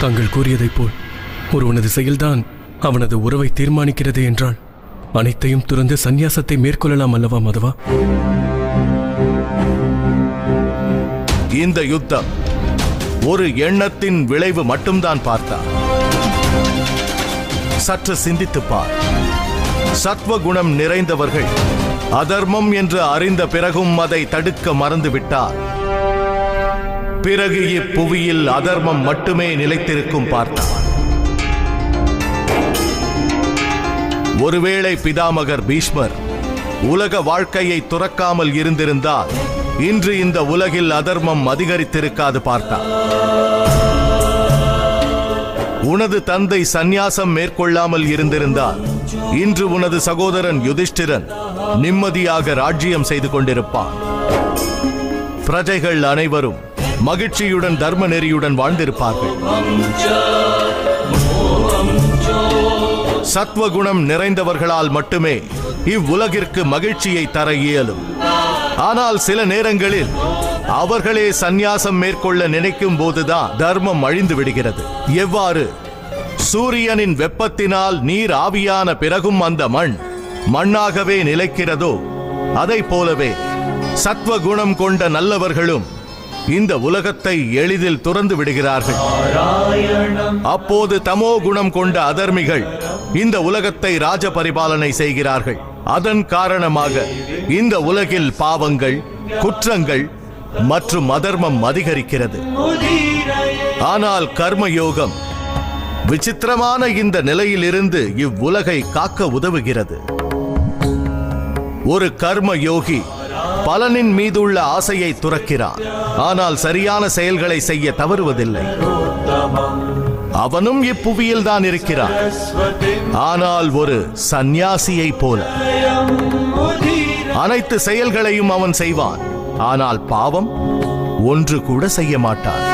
தாங்கள் கூறியதைப் போல் ஒருவனது செயல்தான் அவனது உறவை தீர்மானிக்கிறது என்றால் அனைத்தையும் துறந்து சந்நியாசத்தை மேற்கொள்ளலாம் அல்லவா மதவா? இந்த யுத்தம் ஒரு எண்ணத்தின் விளைவு மட்டும்தான் பார்த்தார் சற்று சிந்தித்துப் பார். சத்வகுணம் நிறைந்தவர்கள் அதர்மம் என்று அறிந்த பிறகும் அதை தடுக்க மறந்துவிட்டார். பிறகு இப்புவியில் அதர்மம் மட்டுமே நிலைத்திருக்கும் பார்த்தான். ஒருவேளை பிதாமகர் பீஷ்மர் உலக வாழ்க்கையை துறக்காமல் இருந்திருந்தால் இன்று இந்த உலகில் அதர்மம் அதிகரித்திருக்காது பார்த்தார் உனது தந்தை சந்நியாசம் மேற்கொள்ளாமல் இருந்திருந்தால் இன்று உனது சகோதரன் யுதிஷ்டிரன் நிம்மதியாக ராஜ்யம் செய்து கொண்டிருப்பான். பிரஜைகள் அனைவரும் மகிழ்ச்சியுடன் தர்ம நெறியுடன் வாழ்ந்திருப்பார்கள். சத்வகுணம் நிறைந்தவர்களால் மட்டுமே இவ்வுலகிற்கு மகிழ்ச்சியை தர இயலும். ஆனால் சில நேரங்களில் அவர்களே சந்நியாசம் மேற்கொள்ள நினைக்கும் போதுதான் தர்மம் அழிந்து விடுகிறது. எவ்வாறு? சூரியனின் வெப்பத்தினால் நீர் ஆவியான பிறகும் அந்த மண் மண்ணாகவே நிலைக்கிறதோ அதைப் போலவே சத்வகுணம் கொண்ட நல்லவர்களும் இந்த உலகத்தை எளிதில் துறந்து விடுகிறார்கள். அப்போது தமோ குணம் கொண்ட அதர்மிகள் இந்த உலகத்தை ராஜ பரிபாலனை செய்கிறார்கள். அதன் காரணமாக இந்த உலகில் பாவங்கள் குற்றங்கள் மற்றும் அதர்மம் அதிகரிக்கிறது. ஆனால் கர்மயோகம் விசித்திரமான இந்த நிலையிலிருந்து இவ்வுலகை காக்க உதவுகிறது. ஒரு கர்ம யோகி பலனின் மீதுள்ள ஆசையை துறக்கிறான். ஆனால் சரியான செயல்களை செய்ய தவறுவதில்லை. அவனும் இப்புவியில் தான் இருக்கிறான். ஆனால் ஒரு சந்நியாசியைப் போல. அனைத்து செயல்களையும் அவன் செய்வான். ஆனால் பாவம் ஒன்று கூட செய்ய மாட்டான்.